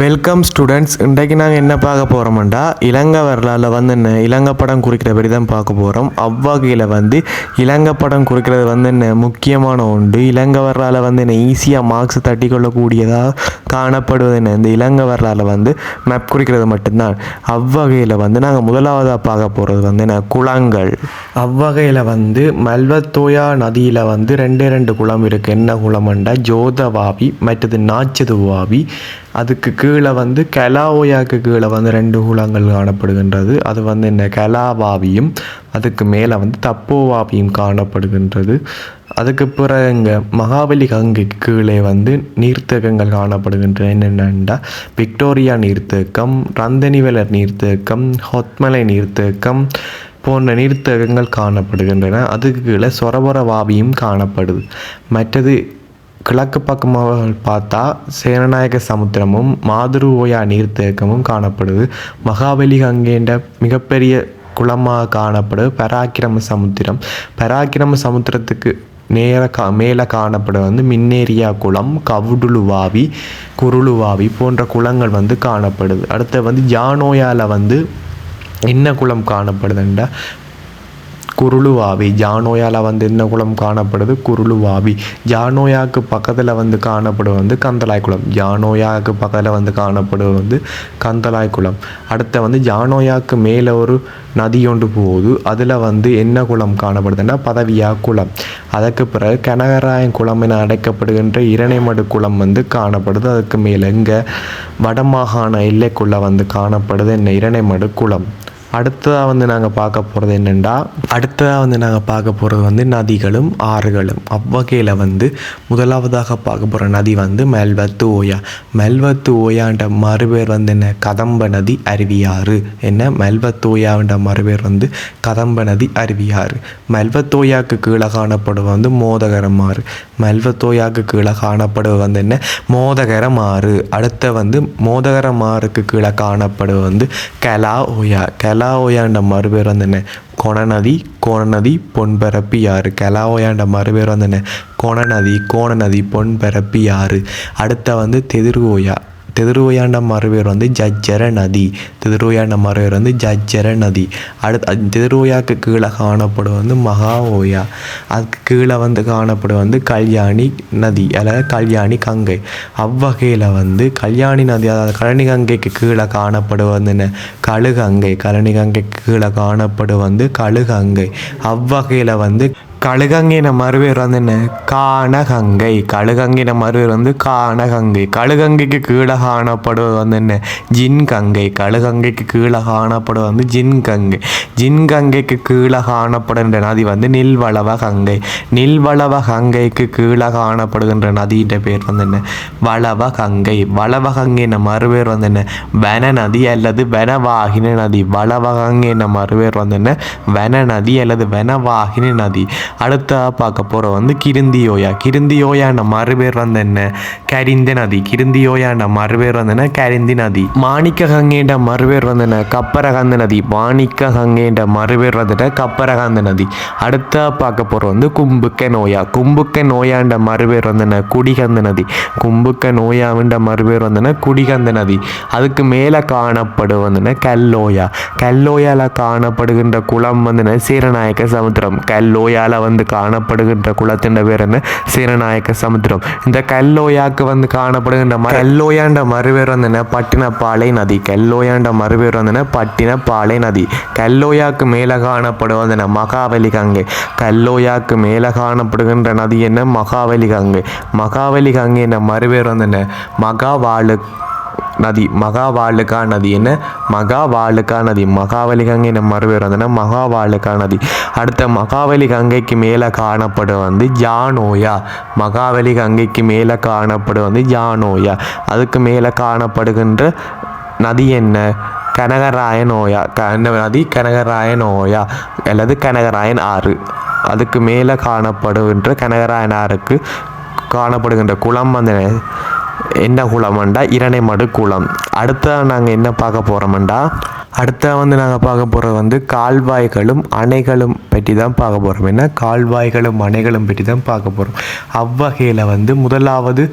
Welcome students இன்றைக்கு நாங்கள் என்ன பார்க்க போகிறோம்டா இலங்கை வரலாறு வந்து என்ன இலங்கை படம் குறிக்கிற படி தான் பார்க்க போகிறோம் அவ்வகையில் வந்து இலங்கை படம் குறிக்கிறது வந்து என்ன முக்கியமான ஒன்று. இலங்கை வரலாறு வந்து என்ன ஈஸியாக மார்க்ஸ் தட்டி கொள்ளக்கூடியதாக காணப்படுவது என்ன? இந்த இலங்கை வரலாறு வந்து மேப் குறிக்கிறது மட்டும்தான். அவ்வகையில் வந்து நாங்கள் முதலாவதாக பார்க்க போகிறது வந்து என்ன குளங்கள். அவ்வகையில் வந்து மல்வத்தோயா நதியில் வந்து ரெண்டே ரெண்டு குளம் இருக்குது என்ன குளம்ண்டா ஜோதவாவி மற்றது நாச்சதுவாவி அதுக்கு கீழே வந்து கலாவோயாக்கு கீழே வந்து ரெண்டு குளங்கள் காணப்படுகின்றது. அது வந்து என்ன? கலாவாவியும் அதுக்கு மேலே வந்து தப்போவாவியும் காணப்படுகின்றது. அதுக்கு பிறகு இங்கே மகாபலி கங்கைக்கு கீழே வந்து நீர்த்தேக்கங்கள் காணப்படுகின்றன. என்னென்னா விக்டோரியா நீர்த்தேக்கம் ரந்தனிவலர் நீர்த்தேக்கம் ஹொத்மலை நீர்த்தேக்கம் போன்ற நீர்த்தேக்கங்கள் காணப்படுகின்றன. அதுக்கு கீழே சொரபொரவாவியும் காணப்படுது. மற்றது கிழக்கு பக்கமாக பார்த்தா சேனநாயக சமுத்திரமும் மாதுரு ஓயா நீர்த்தேக்கமும் காணப்படுது. மகாபலி கங்கேண்ட மிகப்பெரிய குளமாக காணப்படுது. பராக்கிரம சமுத்திரம். பராக்கிரம சமுத்திரத்துக்கு நேர கா மேலே காணப்படும் வந்து மின்னேரியா குளம் கவுடுலுவாவி குருளுவாவி போன்ற குளங்கள் வந்து காணப்படுது. அடுத்து வந்து ஜானோயாவில் வந்து என்ன குளம் காணப்படுதுண்டா குருளுவாவி. ஜானோயாவில் வந்து என்ன குளம் காணப்படுது? குருளுவாவி. ஜானோயாவுக்கு பக்கத்தில் வந்து காணப்படுவது வந்து கந்தலாய் குளம். ஜானோயாவுக்கு பக்கத்தில் வந்து காணப்படுவது வந்து கந்தலாய் குளம். அடுத்த வந்து ஜானோயாவுக்கு மேலே ஒரு நதி ஒன்று போகுது. அதில் வந்து என்ன குளம் காணப்படுதுன்னா பதவியா குளம். அதற்கு பிறகு கனகராயன் குளம் என அழைக்கப்படுகின்ற இரணைமடு குளம் வந்து காணப்படுது. அதுக்கு மேலே இங்கே வடமாகாண எல்லைக்குள்ளே வந்து காணப்படுது என்ன? இரணைமடு குளம். அடுத்ததாக வந்து நாங்கள் பார்க்க போகிறது என்னென்னா அடுத்ததாக வந்து நாங்கள் பார்க்க போகிறது வந்து நதிகளும் ஆறுகளும். அவ்வகையில் வந்து முதலாவதாக பார்க்க போகிற நதி வந்து மெல்வத்து ஓயா. மெல்வத்து ஓயான்ற மறுபேர் வந்து என்ன? கதம்ப நதி அருவியாறு. என்ன? மெல்வத்து ஓயான்ற மறுபேர் வந்து கதம்ப நதி அருவியாறு. மெல்வத்தோயாக்கு கீழே காணப்படுவது வந்து மோதகரம் ஆறு மெல்வத்தோயாக்கு கீழே காணப்படுவது வந்து என்ன? மோதகரம் ஆறு அடுத்த வந்து மோதகரம் ஆறுக்கு கீழே காணப்படுவது வந்து கலா ஓயா. கலா ஓயாண்ட மறுபேர் வந்து என்ன கொணநதி கோணநதி பொன்பரப்பி ஆறு கலாவோயாண்ட மறுபேர் வந்து என்ன கொணநதி கோணநதி பொன்பரப்பி ஆறு அடுத்த வந்து ஜஜ்ஜர நதி தெதிர்வோயாண்ட மறுபேர் வந்து ஜஜ்ஜர நதி அடுத்து தெதிர்வோயாக்கு கீழே காணப்படும் வந்து மகா ஓயா அதுக்கு கீழே வந்து காணப்படும் வந்து கல்யாணி நதி அல்லது கல்யாணி கங்கை அவ்வகையில் வந்து கல்யாணி நதி அதாவது கழனி கங்கைக்கு கீழே காணப்படும் வந்து என்ன கழுகங்கை கழனி கங்கைக்கு கீழே காணப்படும் வந்து கழுகங்கை அவ்வகையில் வந்து கழுகங்கின மறுபேர் வந்து என்ன? காணகங்கை கழுகங்கின மறுபேர் வந்து காணகங்கை கழுகங்கைக்கு கீழே காணப்படுவது வந்து என்ன? ஜின்கங்கை. கழுகங்கைக்கு கீழே காணப்படுவது வந்து ஜின்கங்கை. ஜின்கங்கைக்கு கீழே காணப்படுகின்ற நதி வந்து நில்வளவ கங்கை. நில்வளவ கங்கைக்கு கீழே காணப்படுகின்ற நதின்ற பேர் வந்து என்ன? வளவ கங்கை. வளவ கங்கைன மறுபேர் வந்து என்ன? வன நதி அல்லது வனவாகின நதி. வளவகங்கின மறுபேர் வந்து என்ன? வன நதி அல்லது வனவாகினி நதி. அடுத்தா பார்க்க போகிற வந்து கிருந்தியோயா கிருந்தியோயாண்ட மறுபேர் வந்து என்ன? கரிந்த நதி. கிருந்தியோயாண்ட மறுபேர் வந்து என்ன? கரிந்தி நதி. மாணிக்க கங்கேண்ட மறுபேர் வந்து என்ன? கப்பரகந்த நதி. மாணிக்க கங்கேண்ட மறுபேர் வந்துட்டு கப்பரகந்த நதி. அடுத்தா பார்க்க போகிற வந்து கும்புக்க நோயா. கும்புக்க நோயாண்ட மறுபேர் வந்து என்ன? குடிகந்த நதி. கும்புக்க நோயாவின்ற மறுபேர் வந்து என்ன? குடிகந்த நதி. அதுக்கு மேலே காணப்படும் வந்து கல்லோயா. கல்லோயால காணப்படுகின்ற குளம் வந்து என்ன? சீரநாயக்க சமுத்திரம். கல்லோயால வந்து காணப்படுகின்ற குளத்தின் பேர் என்ன? சீரநாயக்க சமுத்திரம். இந்த கல்லோயாக்கு வந்து காணப்படுகின்ற ம கல்லோயாண்ட மறுபேர் வந்து என்ன? பட்டினப்பாலை நதி. கல்லோயாண்ட மறுபேர் வந்து என்ன? பட்டினப்பாலை நதி. கல்லோயாக்கு மேலே காணப்படும் வந்து என்ன? மகாவலி கங்கை. கல்லோயாக்கு மேலே காணப்படுகின்ற நதி என்ன? மகாவலி கங்கை. மகாவலி கங்கை என்ன மறுபேர் வந்து என்ன? மகாவாளு நதி மகாவாளுக்கா நதி என்ன? மகாவாளுக்கா நதி. மகாவலி கங்கை நம்ம மறுபேர் வந்தோன்னா மகாவாளுக்கா நதி. அடுத்த மகாவலி கங்கைக்கு மேலே காணப்படும் வந்து ஜானோயா. மகாவலி கங்கைக்கு மேலே காணப்படும் வந்து ஜானோயா. அதுக்கு மேலே காணப்படுகின்ற நதி என்ன? கனகராயன் ஓயா க நதி? கனகராயன் ஓயா அல்லது கனகராயன் ஆறு. அதுக்கு மேலே காணப்படுகின்ற கனகராயன் ஆறுக்கு காணப்படுகின்ற குளம் வந்து என்ன குளம்ண்டா இரணைமடு குளம் அடுத்த நாங்கள் என்ன பார்க்க போகிறோம்டா அடுத்த வந்து நாங்கள் பார்க்க போகிறது வந்து கால்வாய்களும் அணைகளும் பற்றி தான் பார்க்க போகிறோம் என்ன? கால்வாய்களும் அணைகளும் பற்றி தான் பார்க்க போகிறோம் அவ்வகையில் வந்து முதலாவது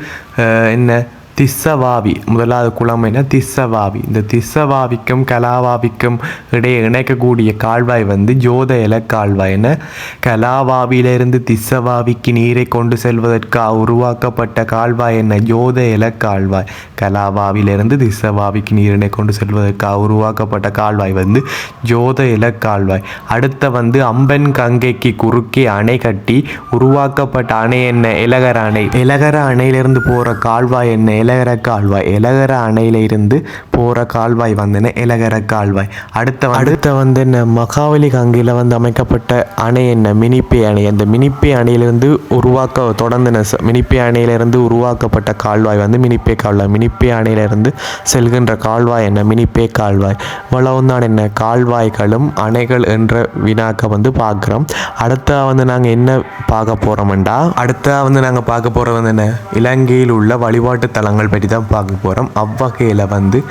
என்ன? திஸ்ஸவாவி முதலாவது குளம் என்ன? திஸ்ஸவாவி இந்த திஸ்ஸவாவிக்கும் கலாவாவிக்கும் இடையே இணைக்கக்கூடிய கால்வாய் வந்து ஜோத இல கால்வாய் என கலாவாவியிலிருந்து திஸ்ஸவாவிக்கு நீரை கொண்டு செல்வதற்காக உருவாக்கப்பட்ட கால்வாய் என்ன? ஜோத இல கால்வாய். கலாவாவிலிருந்து திஸ்ஸவாவிக்கு நீரினை கொண்டு செல்வதற்காக உருவாக்கப்பட்ட கால்வாய் வந்து ஜோத இல கால்வாய். அடுத்த வந்து அம்பன் கங்கைக்கு குறுக்கே அணை கட்டி உருவாக்கப்பட்ட அணை என்ன? இலகர அணை. இலகர அணையிலிருந்து போகிற கால்வாய் என்ன? இலகர கால்வாய் இலகர அணையில இருந்து போகிற கால்வாய் வந்து என்ன இலகர கால்வாய். அடுத்த வந்து- அடுத்த வந்து என்ன மகாவலி கங்கையில் வந்து அமைக்கப்பட்ட அணை என்ன? மினிப்பே அணை. அந்த மினிப்பே அணையிலிருந்து உருவாக்க தொடர்ந்து மினிப்பே அணையிலிருந்து உருவாக்கப்பட்ட கால்வாய் வந்து மினிப்பே கால்வாய். மினிப்பே அணையிலிருந்து செல்கின்ற கால்வாய் என்ன? மினிப்பே கால்வாய். இவ்வளவு தான் என்ன? கால்வாய்களும் அணைகள் என்ற வினாக்க வந்து பார்க்குறோம். அடுத்த வந்து நாங்கள் என்ன பார்க்க போகிறோம்டா அடுத்த வந்து நாங்கள் பார்க்க போகிறது வந்து என்ன? இலங்கையில் உள்ள வழிபாட்டு தலங்கள். பற்றி தான் பார்க்க போகிறோம் அவ்வகையில் வந்து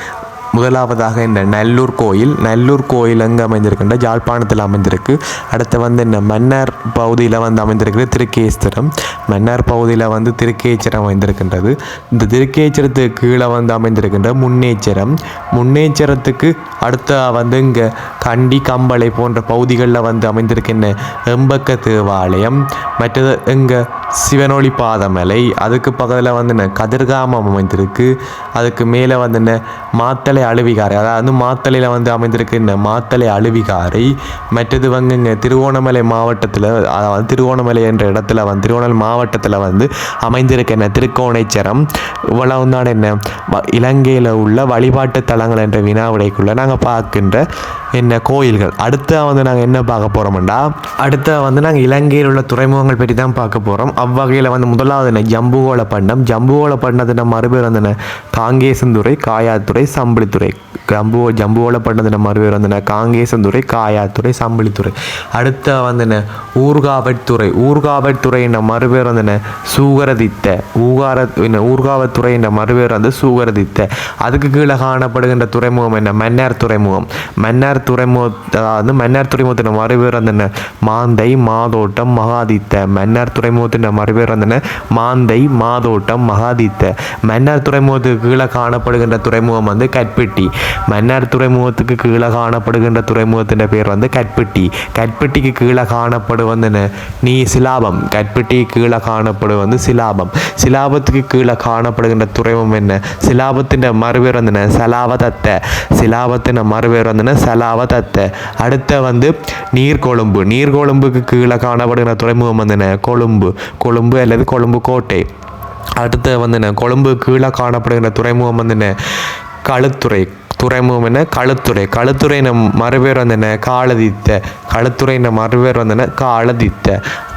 முதலாவதாக இந்த நல்லூர் கோயில். நல்லூர் கோயில் அங்கே அமைந்திருக்கின்ற ஜாழ்ப்பாணத்தில் அமைந்திருக்கு. அடுத்து வந்து இந்த மன்னார் பகுதியில் வந்து அமைந்திருக்கிற திருக்கேஸ்வரம் மன்னார் பகுதியில் வந்து திருக்கேச்சரம் அமைந்திருக்கின்றது. இந்த திருக்கேச்சரத்துக்கு கீழே வந்து அமைந்திருக்கின்ற முன்னேச்சரம். முன்னேச்சரத்துக்கு அடுத்த வந்து இங்கே கண்டி கம்பளை போன்ற பகுதிகளில் வந்து அமைந்திருக்கின்ற எம்பக்க தேவாலயம். மற்றது இங்கே சிவனொளி பாதமலை. அதுக்கு பக்கத்தில் வந்து என்ன கதிர்காமம் அமைந்திருக்கு. அதுக்கு மேலே வந்து என்ன மாத்தலை அழுவிகாரை. அதாவது மாத்தலையில் வந்து அமைந்திருக்கு இந்த மாத்தலை அழுவிகாரை மற்றது வந்து இங்கே திருவோணமலை மாவட்டத்தில் அதாவது திருவோணமலை என்ற இடத்துல வந்து திருவோணமலை மாவட்டத்தில் வந்து அமைந்திருக்க என்ன? திருக்கோணேச்சரம். இவ்வளவு தான் என்ன? வ- இலங்கையில் உள்ள வழிபாட்டு தலங்கள் என்ற வினாவிடைக்குள்ளே நாங்கள் பார்க்கின்ற என்ன கோயில்கள். அடுத்த வந்து நாங்கள் என்ன பார்க்க போகிறோம்டா அடுத்த வந்து நாங்கள் இலங்கையில் உள்ள துறைமுகங்கள் பற்றி தான் பார்க்க போகிறோம் அவ்வகையில் வந்து முதலாவது என்ன? ஜம்புகோள பண்டம். ஜம்புகோள பண்டத்தின மறுபேர் வந்து என்ன? காங்கேசந்துறை காயாத்துறை சம்பளித்துறை ஜம்பு ஜம்புகோள பண்ணதுன மறுபேர் வந்தன. காங்கேசந்துறை காயாத்துறை சம்பளித்துறை அடுத்த வந்தன என்ன ஊர்காவற்துறை. ஊர்காவற்துறை என்ற மறுபேர் வந்தன சூகரதித்த. ஊகார என்ன ஊர்காவத்துறை என்ற மறுபேர் வந்து சூகரதித்த. அதுக்கு கீழே காணப்படுகின்ற துறைமுகம் என்ன? மன்னார் துறைமுகம். மன்னார் துறைமுக அதாவது மன்னார் துறைமுகத்தின் மறுபேர் வந்தன மாந்தை மாதோட்டம் மகாதித்த. மன்னார் துறைமுகத்தின் மறுபேர் வந்தன மாந்தை மாதோட்டம் மகாதித்த. மன்னார் துறைமுகத்துக்கு கீழே காணப்படுகின்ற துறைமுகம் வந்து கற்பிட்டி. மன்னார் துறைமுகத்துக்கு கீழே காணப்படுகின்ற துறைமுகத்தின் பேர் வந்து கட்பெட்டி கட்பெட்டிக்கு கீழே காணப்படும் வந்து நீ சிலாபம். கட்பெட்டிக்கு கீழே காணப்படும் வந்து சிலாபம். சிலாபத்துக்கு கீழே காணப்படுகின்ற துறைமுகம் என்ன? சிலாபத்தின் மறுபேர் வந்து என்ன சலாவதத்த. சிலாபத்தின் மறுபேர் வந்து என்ன சலாவதத்த. அடுத்த வந்து நீர்கொழும்பு. நீர்கொழும்புக்கு கீழே காணப்படுகிற துறைமுகம் வந்து கொழும்பு. கொழும்பு அல்லது கொழும்பு கோட்டை. அடுத்து வந்து கொழும்பு கீழே காணப்படுகிற துறைமுகம் வந்து என்ன களுத்துறை. துறைமுகம் என்ன? களத்துறை. களத்துறைன மறுபேர் வந்து என்ன காலதித்த. களுத்துறை மறுபேர் வந்து என்ன காலதித்த.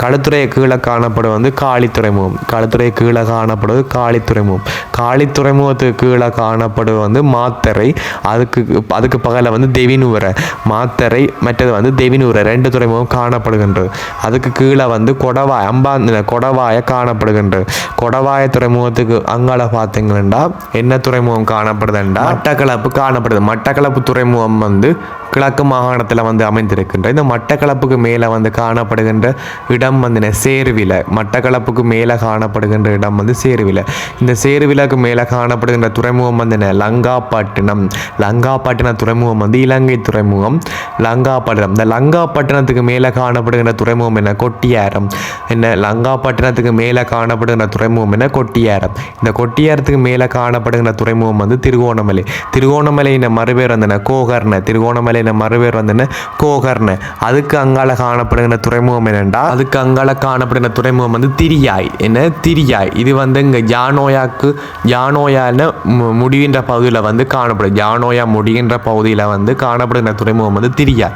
களத்துறையை கீழே காணப்படும் வந்து காளி துறைமுகம் களுத்துறை கீழே காணப்படுவது காளி துறைமுகம் காளி துறைமுகத்துக்கு கீழே காணப்படுவது வந்து மாத்தரை அதுக்கு அதுக்கு பகலில் வந்து தெவினூரை மாத்தரை மற்றது வந்து தெவினூரை ரெண்டு துறைமுகம் காணப்படுகின்றது. அதுக்கு கீழே வந்து கொடவாய் அம்பாந்த கொடவாய காணப்படுகின்றது. கொடவாய துறைமுகத்துக்கு அங்கால பார்த்தீங்கன்னா என்ன துறைமுகம் காணப்படுதுண்டா? மட்டக்களப்பு காணப்படுது. மட்டக்களப்பு துறைமுகம் வந்து கிழக்கு மாகாணத்தில் வந்து அமைந்திருக்கின்ற இந்த மட்டக்களப்புக்கு மேலே வந்து காணப்படுகின்ற இடம் வந்து என்ன? சேர்வில. மட்டக்களப்புக்கு மேலே காணப்படுகின்ற இடம் வந்து சேர்வில. இந்த சேர்விலக்கு மேலே காணப்படுகின்ற துறைமுகம் வந்து என்ன? லங்காப்பட்டினம். லங்காப்பட்டினம் துறைமுகம் வந்து இலங்கை துறைமுகம். லங்காப்பட்டினம். இந்த லங்காப்பட்டினத்துக்கு மேலே காணப்படுகின்ற துறைமுகம் என்ன? கொட்டியாரம். என்ன? லங்காப்பட்டினத்துக்கு மேலே காணப்படுகின்ற துறைமுகம் என்ன? கொட்டியாரம். இந்த கொட்டியாரத்துக்கு மேலே காணப்படுகின்ற துறைமுகம் வந்து திருகோணமலை. திருகோணமலை திருகோணமலையின் மறுபேர் வந்தன கோகர்ண திருகோணமலையின மறுபேர் வந்து என்ன கோகர்ண அதுக்கு அங்கால காணப்படுகின்ற துறைமுகம் என்னென்றா அதுக்கு அங்கால காணப்படுகிற துறைமுகம் வந்து திரியாய். என்ன? திரியாய். இது வந்து இங்கே ஜானோயாக்கு ஜானோயான்னு மு- முடிகின்ற பகுதியில் வந்து காணப்படும். ஜானோயா முடிகின்ற பகுதியில் வந்து காணப்படுகிற துறைமுகம் வந்து திரியாய்.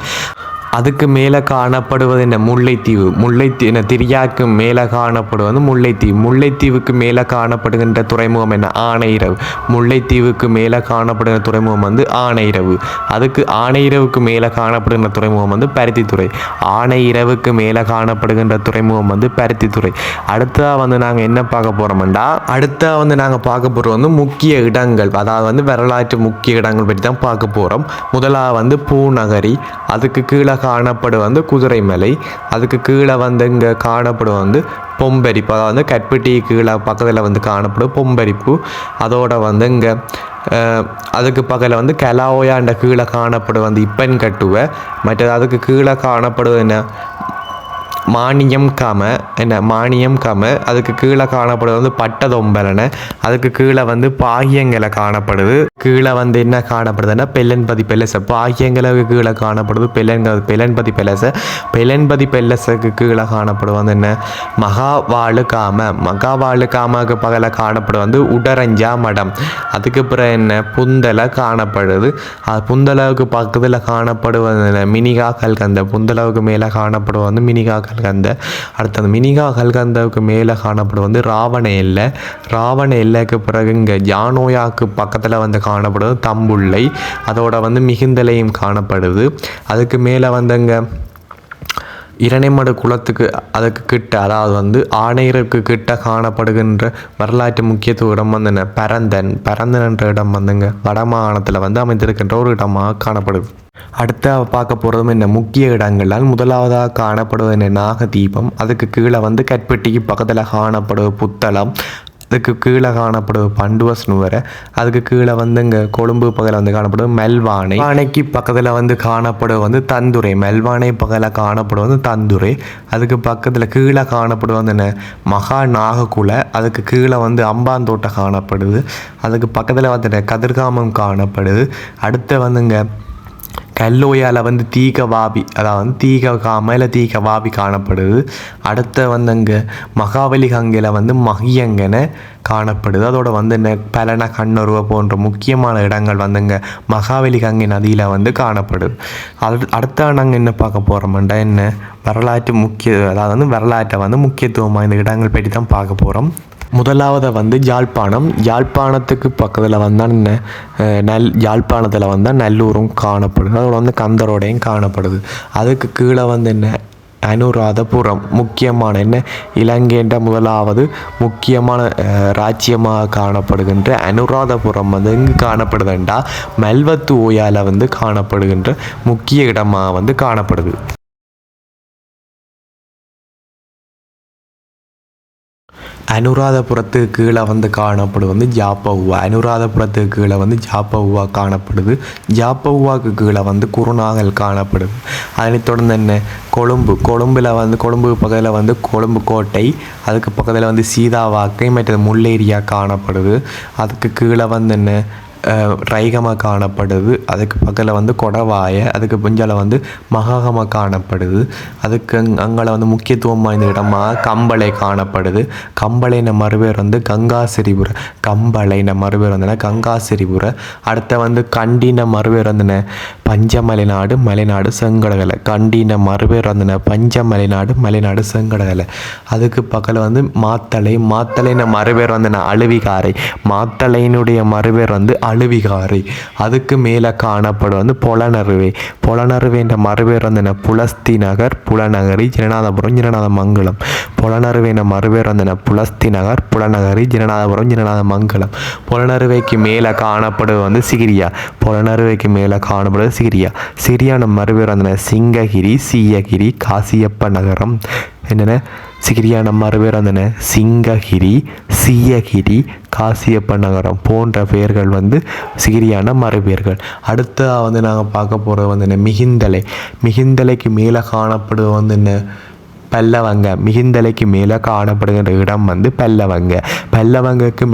அதுக்கு மேலே காணப்படுவது என்ன? முல்லைத்தீவு. முல்லைத்தீ என்ன திரியாக்கு மேலே காணப்படுவது முல்லைத்தீவு. முல்லைத்தீவுக்கு மேலே காணப்படுகின்ற துறைமுகம் என்ன? ஆனையிரவு. முல்லைத்தீவுக்கு மேலே காணப்படுகிற துறைமுகம் வந்து ஆனையிரவு. அதுக்கு ஆனையிரவுக்கு மேலே காணப்படுகின்ற துறைமுகம் வந்து பருத்தித்துறை. ஆனையிரவுக்கு மேலே காணப்படுகின்ற துறைமுகம் வந்து பருத்தித்துறை. அடுத்ததாக வந்து நாங்கள் என்ன பார்க்க போகிறோம்டா அடுத்தா வந்து நாங்கள் பார்க்க போகிறது வந்து முக்கிய இடங்கள். அதாவது வந்து வரலாற்று முக்கிய இடங்கள் பற்றி தான் பார்க்க போகிறோம் முதலாக வந்து பூநகரி அதுக்கு கீழே காணப்படும் வந்து குதிரைமலை. அதுக்கு கீழே வந்து இங்கே காணப்படும் வந்து பொம்பரிப்பு. அதாவது வந்து கற்பட்டி கீழே பக்கத்தில் வந்து காணப்படும் பொம்பரிப்பு. அதோட வந்து இங்கே அதுக்கு பக்கத்தில் வந்து கலாவோயாண்ட கீழே காணப்படும் வந்து இப்பன் கட்டுவை. மற்றது அதுக்கு கீழே காணப்படும் என்ன? மானியம் கம என்ன? மானியம் கம. அதுக்கு கீழே காணப்படுது வந்து பட்டதொம்பலனை. அதுக்கு கீழே வந்து பாகியங்களை காணப்படுது. கீழே வந்து என்ன காணப்படுதுன்னா பெல்லன்பதி பெல்லச. பாகியங்களுக்கு கீழே காணப்படுது பெல்லன் பெலன்பதி பெலச பெலன்பதி பெல்லசக்கு கீழே காணப்படும் வந்து என்ன மகாவாழு காம. மகாவாழு காமக்கு பகல காணப்படும் வந்து உடரஞ்சா மடம். அதுக்கு பிறகு என்ன? புந்தலை காணப்படுது. அது புந்தளவுக்கு பக்கத்தில் காணப்படுவது என்ன? மினிகா கல்கந்த. புந்தளவுக்கு மேலே காணப்படும் வந்து மினிகா கல்கந்த. அடுத்தது மினிகா கல்கந்தவுக்கு மேலே காணப்படும் வந்து ராவண எல்லை. ராவண எல்லைக்கு பிறகு இங்கே ஜானோயாக்கு பக்கத்தில் வந்து காணப்படுவது தம்புள்ளை. அதோட வந்து மிகுந்தலையும் காணப்படுது. அதுக்கு மேலே வந்துங்க இரணைமடு குளத்துக்கு அதுக்கு கிட்ட அதாவது வந்து ஆணையருக்கு கிட்ட காணப்படுகின்ற வரலாற்று முக்கியத்துவ இடம் வந்துங்க பரந்தன். பரந்தன் என்ற இடம் வந்துங்க வடமாகாணத்தில் வந்து அமைந்திருக்கின்ற ஒரு இடமாக காணப்படுது. அடுத்த பார்க்க போகிறதும் என்ன? முக்கிய இடங்களால் முதலாவதாக காணப்படுவது என்ன? நாகதீபம். அதுக்கு கீழே வந்து கற்பட்டிக்கு பக்கத்தில் காணப்படுவது புத்தளம். அதுக்கு கீழே காணப்படும் பண்டுவஸ் நுவரை அதுக்கு கீழே வந்து இங்கே கொழும்பு பக்கத்தில் வந்து காணப்படும் மெல்வானை. அணைக்கு பக்கத்தில் வந்து காணப்படும் வந்து தந்துரை மெல்வானை பக்கத்தில் காணப்படும் வந்து தந்துரை அதுக்கு பக்கத்தில் கீழே காணப்படும் வந்து என்ன? மகா நாகக்குலை. அதுக்கு கீழே வந்து அம்பாந்தோட்டை காணப்படுது. அதுக்கு பக்கத்தில் வந்து கதிர்காமம் காணப்படுது. அடுத்து வந்துங்க கல்லோயால் வந்து தீக வாபி அதாவது வந்து தீக காம இல்லை தீக வாபி காணப்படுது. அடுத்த வந்து அங்கே மகாபலி கங்கையில் வந்து மகியங்கனை காணப்படுது. அதோட வந்து என்ன பலன கண்ணுருவ போன்ற முக்கியமான இடங்கள் வந்துங்க மகாபலி கங்கை நதியில் வந்து காணப்படுது. அது அடுத்த நாங்கள் என்ன பார்க்க போகிறோம்டா என்ன? வரலாற்று முக்கிய அதாவது வந்து வரலாற்றை வந்து முக்கியத்துவம் வாய்ந்த இடங்கள் பற்றி தான் பார்க்க போகிறோம் முதலாவது வந்து யாழ்ப்பாணம். யாழ்ப்பாணத்துக்கு பக்கத்தில் வந்தால் என்ன? நல் யாழ்ப்பாணத்தில் வந்தால் நல்லூரும் காணப்படுது. அதோட வந்து கந்தரோடையும் காணப்படுது. அதுக்கு கீழே வந்து என்ன? அனுராதபுரம். முக்கியமான என்ன? இலங்கைன்ற முதலாவது முக்கியமான ராஜ்யமாக காணப்படுகின்ற அனுராதபுரம் வந்து எங்கு காணப்படுதுண்டா? மெல்வத்து ஓயால வந்து காணப்படுகின்ற முக்கிய இடமாக வந்து காணப்படுது. அனுராதபுரத்துக்கு கீழே வந்து காணப்படுது வந்து ஜாப்பவுவா அனுராதபுரத்துக்கு கீழே வந்து ஜாப்பவுவா காணப்படுது. ஜாப்பவுவாக்கு கீழே வந்து குருநாகல் காணப்படுது. அதனைத் தொடர்ந்து என்ன? கொழும்பு. கொழும்பில் வந்து கொழும்பு பக்கத்தில் வந்து கொழும்பு கோட்டை அதுக்கு பக்கத்தில் வந்து சீதாவாக்கை மற்றது முல்லேரியா காணப்படுது. அதுக்கு கீழே வந்து என்ன? ரைகமாக காணப்படுது. அதுக்கு பக்கத்தில் வந்து கொடவாய அதுக்கு புஞ்சால வந்து மகாகமாக காணப்படுது. அதுக்கு அங்கே வந்து முக்கியத்துவம் வாய்ந்த இடமாக கம்பளை காணப்படுது. கம்பளைன மறுபேர் வந்து கங்காசிரிபுர. கம்பளைன மறுபேர் வந்தன கங்காசிரிபுர. அடுத்த வந்து கண்டின மறுபேர் வந்தன பஞ்சமலை நாடு மலைநாடு செங்கடகலை. கண்டின மறுபேர் வந்தன பஞ்சமலை நாடு மலைநாடு செங்கடகலை. அதுக்கு பக்கத்தில் வந்து மாத்தளை மாத்தளைன மறுபேர் வந்தன அழுவிகாரை. மாத்தலையினுடைய மறுபேர் வந்து அழுவிகாரி அதுக்கு மேலே காணப்படும் வந்து பொலனறுவை. பொலனறுவைன்ற மறுபேர் வந்தன புலஸ்தி நகர் புலநகரி ஜனநாதபுரம் ஜனநாதமங்கலம். பொலனறுவைன மறுபேர் வந்தன புலஸ்தி நகர் புலநகரி ஜனநாதபுரம் ஜனநாதமங்கலம். புலனறுவைக்கு மேலே காணப்படுவது வந்து சிகிரியா. புலனறுவைக்கு மேலே காணப்படுவது சிகிரியா. சிரியான மறுபேர் வந்தன சிங்ககிரி சீயகிரி காசியப்ப நகரம் என்னென்ன? சிகிரியான மறுபேர் வந்து என்ன சிங்ககிரி சீயகிரி காசியப்ப நகரம் போன்ற பெயர்கள் வந்து சிகிரியான மறுபெயர்கள் அடுத்ததாக வந்து நாங்கள் பார்க்க போகிறது வந்து என்ன? மிகிந்தலை. மிகிந்தலைக்கு மேலே காணப்படுவது வந்து என்ன? பல்லவங்க. மிகிந்தலைக்கு மேலே காணப்படுகின்ற இடம் வந்து பல்லவங்க. பல்லவங்கக்கு